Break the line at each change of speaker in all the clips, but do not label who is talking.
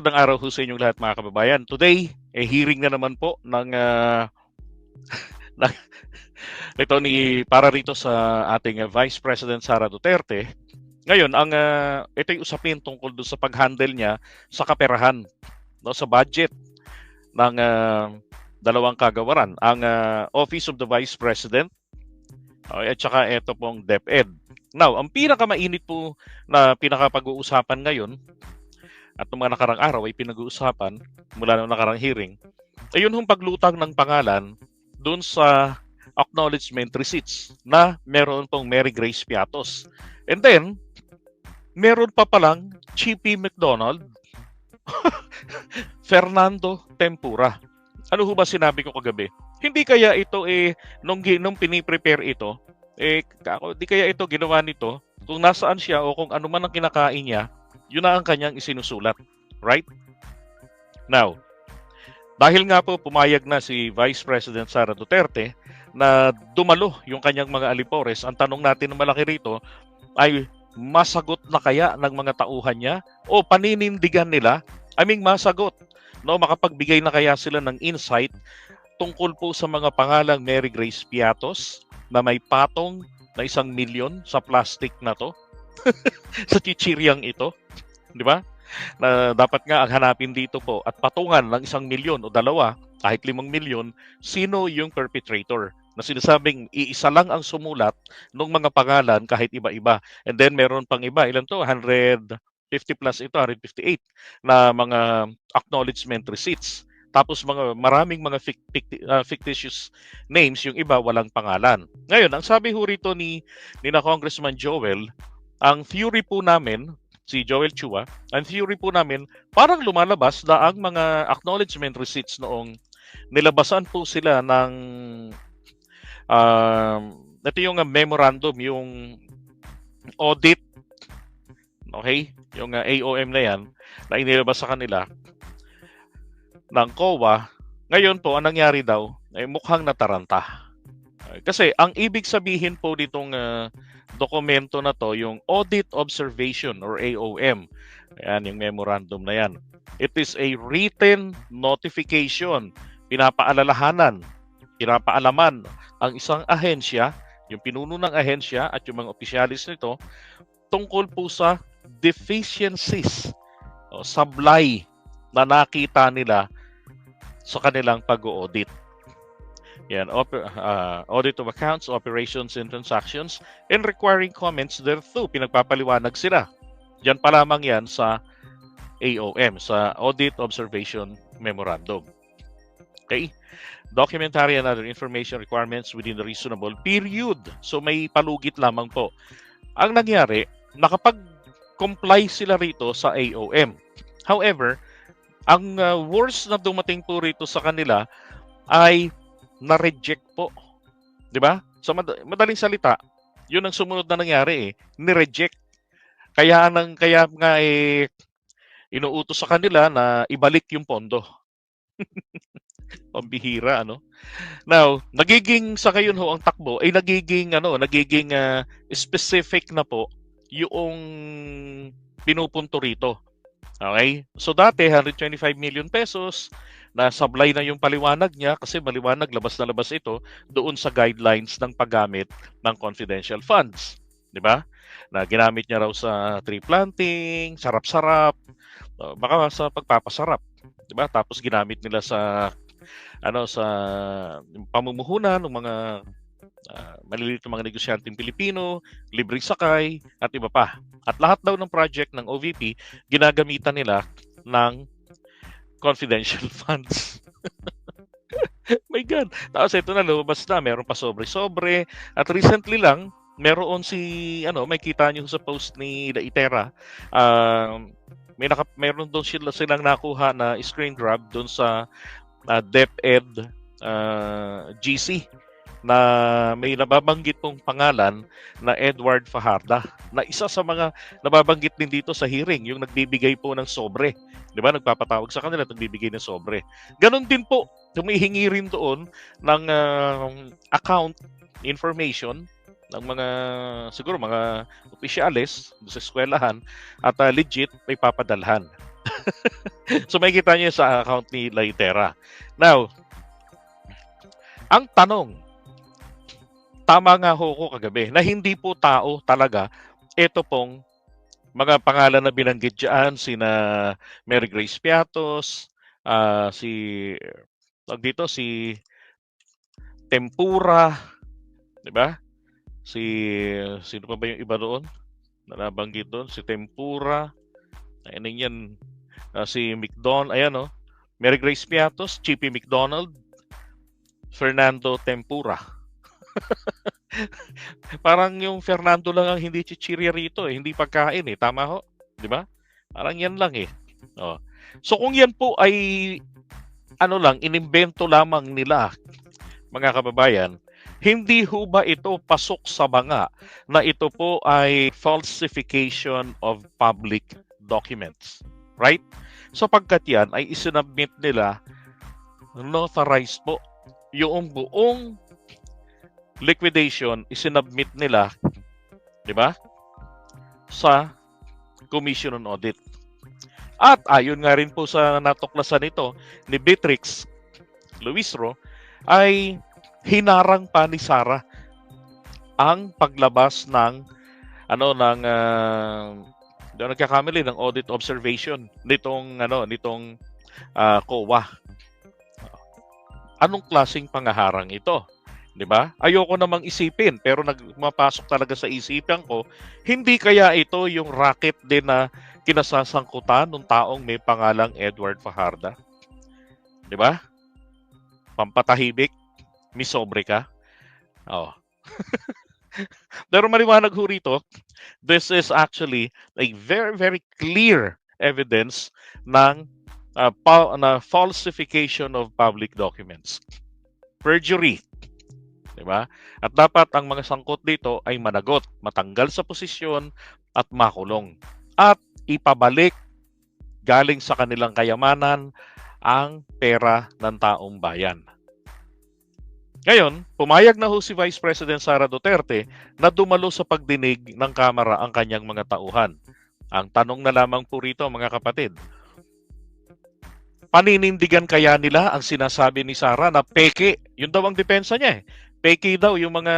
Magandang araw ho sa inyong lahat mga kababayan. Today, eh, hearing na naman po ng, uh, ito ni para rito sa ating uh, Vice President Sara Duterte. Ngayon, ang uh, ito yung usapin tungkol doon sa pag-handle niya sa kaperahan, no, sa budget ng uh, dalawang kagawaran, ang uh, Office of the Vice President uh, at saka ito pong DepEd. Now, ang pinakamainit po na pinakapag-uusapan ngayon at noong mga nakarang araw ay pinag-uusapan mula noong nakarang hearing, ayun hong paglutang ng pangalan doon sa acknowledgement receipts na meron pong Mary Grace Piatos. And then, meron pa palang Chippy McDonald, Fernando Tempura. Ano ho ba sinabi ko kagabi? Hindi kaya ito eh, nung, nung piniprepare ito, eh, kako, di kaya ito ginawa nito, kung nasaan siya o kung ano man ang kinakain niya, yun na ang kanyang isinusulat. Right? Now, dahil nga po pumayag na si Vice President Sara Duterte na dumalo yung kanyang mga alipores, ang tanong natin na malaki rito ay masagot na kaya ng mga tauhan niya o paninindigan nila? I mean, masagot. No, makapagbigay na kaya sila ng insight tungkol po sa mga pangalang Mary Grace Piatos na may patong na isang milyon sa plastic na to sa chichiryang ito, di ba? Na dapat nga ang hanapin dito po at patungan ng isang milyon o dalawa, kahit limang milyon, sino yung perpetrator na sinasabing iisa lang ang sumulat ng mga pangalan kahit iba-iba. And then meron pang iba, ilan to? 150 plus ito, 158 na mga acknowledgement receipts. Tapos mga maraming mga uh, fictitious names, yung iba walang pangalan. Ngayon, ang sabi ho rito ni ni na Congressman Joel, ang theory po namin, si Joel Chua, ang theory po namin, parang lumalabas na ang mga acknowledgement receipts noong nilabasan po sila ng uh, ito yung memorandum, yung audit, okay? Yung uh, AOM na yan, na inilabas sa kanila ng COA, ngayon po, ang nangyari daw, ay mukhang nataranta. Kasi ang ibig sabihin po ditong uh, dokumento na to, yung Audit Observation or AOM. Ayan, yung memorandum na yan. It is a written notification. Pinapaalalahanan, pinapaalaman ang isang ahensya, yung pinuno ng ahensya at yung mga opisyalis nito, tungkol po sa deficiencies o sablay na nakita nila sa kanilang pag-audit. Yan, op- uh, audit of accounts, operations, and transactions, and requiring comments thereto. Pinagpapaliwanag sila. Diyan pa lamang yan sa AOM, sa Audit Observation Memorandum. Okay? Documentary and other information requirements within the reasonable period. So may palugit lamang po. Ang nangyari, nakapag-comply sila rito sa AOM. However, ang uh, worst na dumating po rito sa kanila ay na-reject po. 'Di ba? So mad- madaling salita, 'yun ang sumunod na nangyari eh, ni-reject. Kaya nang kaya nga eh inuutos sa kanila na ibalik yung pondo. Pambihira ano. Now, nagiging sa ngayon ho ang takbo ay nagiging ano, nagiging uh, specific na po yung pinupunto rito. Okay? So dati 125 million pesos, na sablay na yung paliwanag niya kasi maliwanag labas na labas ito doon sa guidelines ng paggamit ng confidential funds. 'Di ba? Na ginamit niya raw sa tree planting, sarap-sarap, uh, baka sa pagpapasarap, 'di ba? Tapos ginamit nila sa ano sa pamumuhunan ng mga uh, maliliit na mga negosyanteng Pilipino, libreng sakay, at iba pa. At lahat daw ng project ng OVP, ginagamitan nila ng confidential funds. My God. Tapos ito na lumabas na, meron pa sobre-sobre. At recently lang, meron si, ano, may kita nyo sa post ni The Itera. Uh, may naka, meron doon sila silang nakuha na screen grab doon sa uh, DepEd uh, GC na may nababanggit pong pangalan na Edward Fajarda na isa sa mga nababanggit din dito sa hearing yung nagbibigay po ng sobre 'di ba? Nagpapatawag sa kanila at nagbibigay ng sobre. Ganon din po humihingi rin doon ng uh, account information ng mga siguro mga opisyales sa eskwelahan at uh, legit may papadalhan. So makikita niyo sa account ni Laitera. Now, ang tanong, tama nga ho ko kagabi, na hindi po tao talaga ito pong mga pangalan na binanggit dyan, sina Mary Grace Piatos, uh, si, tawag dito, si Tempura, di ba? Si, sino pa ba yung iba doon? Na nabanggit doon, si Tempura, ayun yan, uh, si McDonald, ayan oh, Mary Grace Piatos, Chippy McDonald, Fernando Tempura. Parang yung Fernando lang ang hindi chichirya rito eh, hindi pagkain eh. Tama ho? 'Di ba? Parang yan lang eh. Oh. So kung yan po ay ano lang, inimbento lamang nila mga kababayan, hindi ho ba ito pasok sa banga na ito po ay falsification of public documents? Right? So pagkat yan ay isinabmit nila notarized po yung buong liquidation isinabmit nila, 'di ba? Sa Commission on Audit. At ayon nga rin po sa natuklasan nito ni Beatrix Luisro ay hinarang pa ni Sara ang paglabas ng ano ng uh, nagkakamali ng audit observation nitong ano nitong uh, COA anong klasing pangaharang ito? 'Di ba? Ayoko namang isipin pero nagmapasok talaga sa isipan ko, hindi kaya ito yung racket din na kinasasangkutan ng taong may pangalang Edward Fajarda? 'Di ba? Pampatahimik, misobre ka. Oh. pero maliwanag ho rito, this is actually a very very clear evidence ng uh, pa- na falsification of public documents. Perjury. Ba? At dapat ang mga sangkot dito ay managot, matanggal sa posisyon at makulong. At ipabalik galing sa kanilang kayamanan ang pera ng taong bayan. Ngayon, pumayag na ho si Vice President Sara Duterte na dumalo sa pagdinig ng Kamara ang kanyang mga tauhan. Ang tanong na lamang po rito mga kapatid, Paninindigan kaya nila ang sinasabi ni Sara na peke? Yun daw ang depensa niya eh. Peke daw yung mga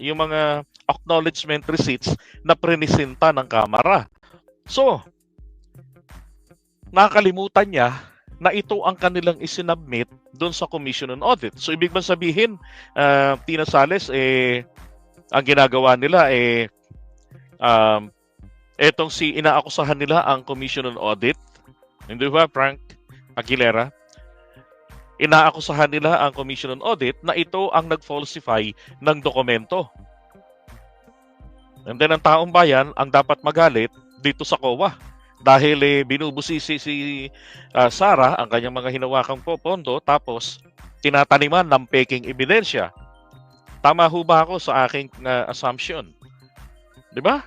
yung mga acknowledgement receipts na prenisinta ng kamera. So, nakakalimutan niya na ito ang kanilang isinabmit doon sa Commission on Audit. So, ibig bang sabihin, uh, Tina Sales, eh, ang ginagawa nila, eh, um, etong si inaakusahan nila ang Commission on Audit. Hindi ba, Frank? Aguilera, inaakusahan nila ang Commission on Audit na ito ang nag-falsify ng dokumento. And then ang taong bayan ang dapat magalit dito sa COA dahil eh, binubusisi si uh, Sara ang kanyang mga hinawakang pondo tapos tinataniman ng peking ebidensya. Tama ho ba ako sa aking uh, assumption? 'Di ba?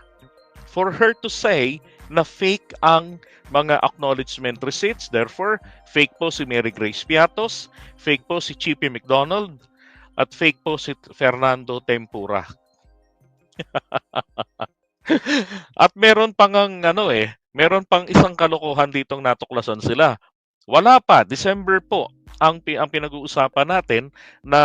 For her to say na fake ang mga acknowledgement receipts. Therefore, fake po si Mary Grace Piatos, fake po si Chippy McDonald, at fake po si Fernando Tempura. at meron pang ang, ano eh, meron pang isang kalokohan ditong natuklasan sila. Wala pa, December po ang ang pinag-uusapan natin na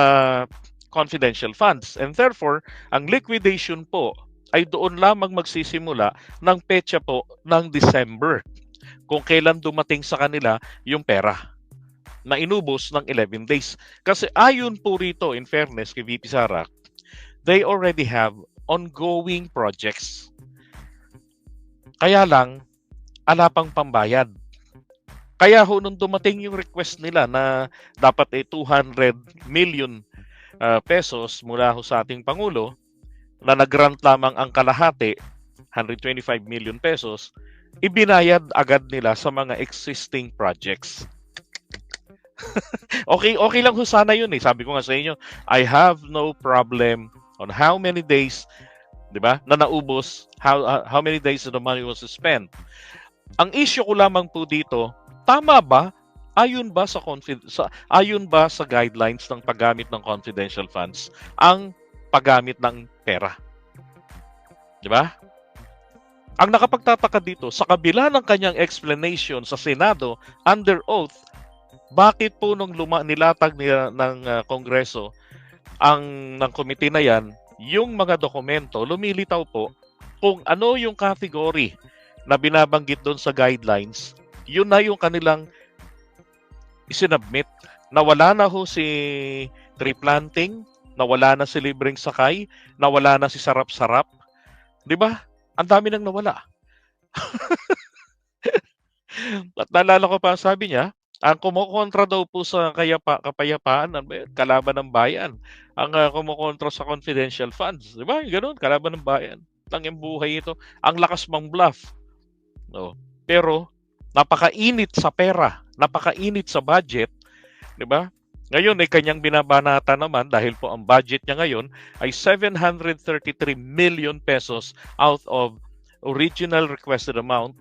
confidential funds. And therefore, ang liquidation po ay doon lamang magsisimula ng petsa po ng December kung kailan dumating sa kanila yung pera na inubos ng 11 days. Kasi ayon po rito, in fairness kay VP Sara, they already have ongoing projects. Kaya lang, ala pang pambayad. Kaya ho nung dumating yung request nila na dapat ay 200 million uh, pesos mula ho sa ating Pangulo, na nag-grant lamang ang kalahati, 125 million pesos, ibinayad agad nila sa mga existing projects. okay, okay lang ho sana yun eh. Sabi ko nga sa inyo, I have no problem on how many days, 'di ba? Na naubos, how uh, how many days the money was spent. Ang issue ko lamang po dito, tama ba ayon ba sa, confid- sa ayon ba sa guidelines ng paggamit ng confidential funds ang paggamit ng pera. 'Di ba? Ang nakapagtataka dito, sa kabila ng kanyang explanation sa Senado under oath, bakit po nung luma nilatag niya ng ah, Kongreso ang ng komite na yan, yung mga dokumento, lumilitaw po kung ano yung category na binabanggit doon sa guidelines, yun na yung kanilang isinabmit. Nawala na ho si tree planting, nawala na si libreng sakay, nawala na si sarap-sarap. 'Di ba? Ang dami nang nawala. At naalala ko pa sabi niya, ang kumukontra daw po sa kayapa, kapayapaan, ano kalaban ng bayan. Ang uh, kumukontra sa confidential funds. Di ba? Ganun, kalaban ng bayan. Lang buhay ito. Ang lakas mang bluff. No. Pero, napakainit sa pera. Napakainit sa budget. Di ba? Ngayon ay kanyang binabanata naman dahil po ang budget niya ngayon ay 733 million pesos out of original requested amount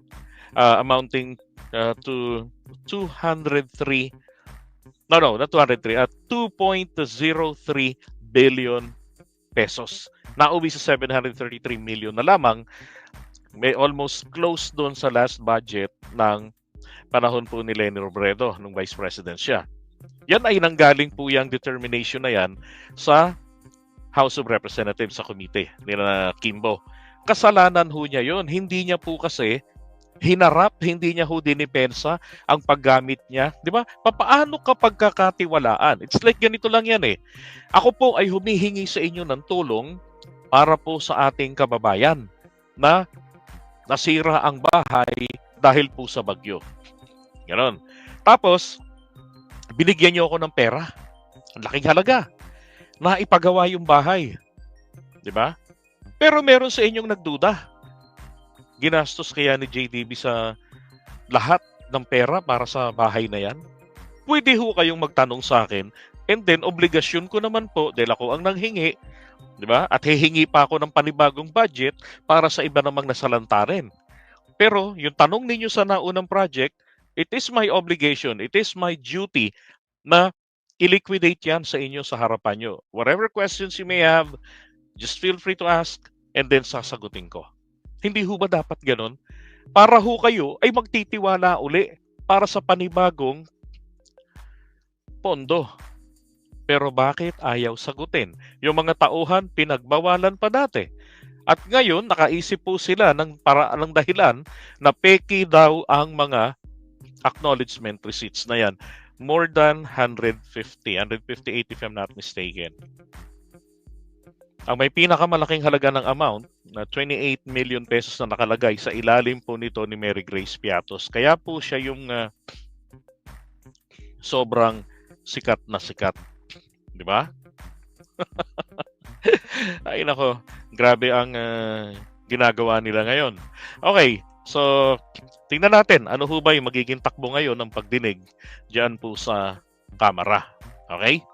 uh, amounting uh, to 203 no no not 203 uh, 2.03 billion pesos. Nauwi sa 733 million na lamang. May almost close doon sa last budget ng panahon po ni Leni Robredo nung vice president siya yan ay nanggaling po yung determination na yan sa House of Representatives sa komite nila Kimbo. Kasalanan ho niya yon. Hindi niya po kasi hinarap, hindi niya ho dinipensa ang paggamit niya. Di ba? Papaano kapag kakatiwalaan? It's like ganito lang yan eh. Ako po ay humihingi sa inyo ng tulong para po sa ating kababayan na nasira ang bahay dahil po sa bagyo. Ganon. Tapos, binigyan niyo ako ng pera. Ang laking halaga. Na ipagawa yung bahay. 'Di ba? Pero meron sa inyong nagduda. Ginastos kaya ni JDB sa lahat ng pera para sa bahay na yan? Pwede ho kayong magtanong sa akin and then obligasyon ko naman po dahil ako ang nanghingi, 'di ba? At hihingi pa ako ng panibagong budget para sa iba namang nasalanta rin. Pero yung tanong ninyo sa naunang project, It is my obligation, it is my duty na i-liquidate yan sa inyo sa harapan nyo. Whatever questions you may have, just feel free to ask and then sasagutin ko. Hindi ho ba dapat ganun? Para ho kayo ay magtitiwala uli para sa panibagong pondo. Pero bakit ayaw sagutin? Yung mga tauhan pinagbawalan pa dati. At ngayon, nakaisip po sila ng para ng dahilan na peki daw ang mga acknowledgement receipts na yan. More than 150, 158 if I'm not mistaken. Ang may pinakamalaking halaga ng amount na 28 million pesos na nakalagay sa ilalim po nito ni Mary Grace Piatos. Kaya po siya yung uh, sobrang sikat na sikat. Di ba? Ay nako, grabe ang uh, ginagawa nila ngayon. Okay, so Tingnan natin, ano ho ba yung magiging takbo ngayon ng pagdinig diyan po sa kamera. Okay?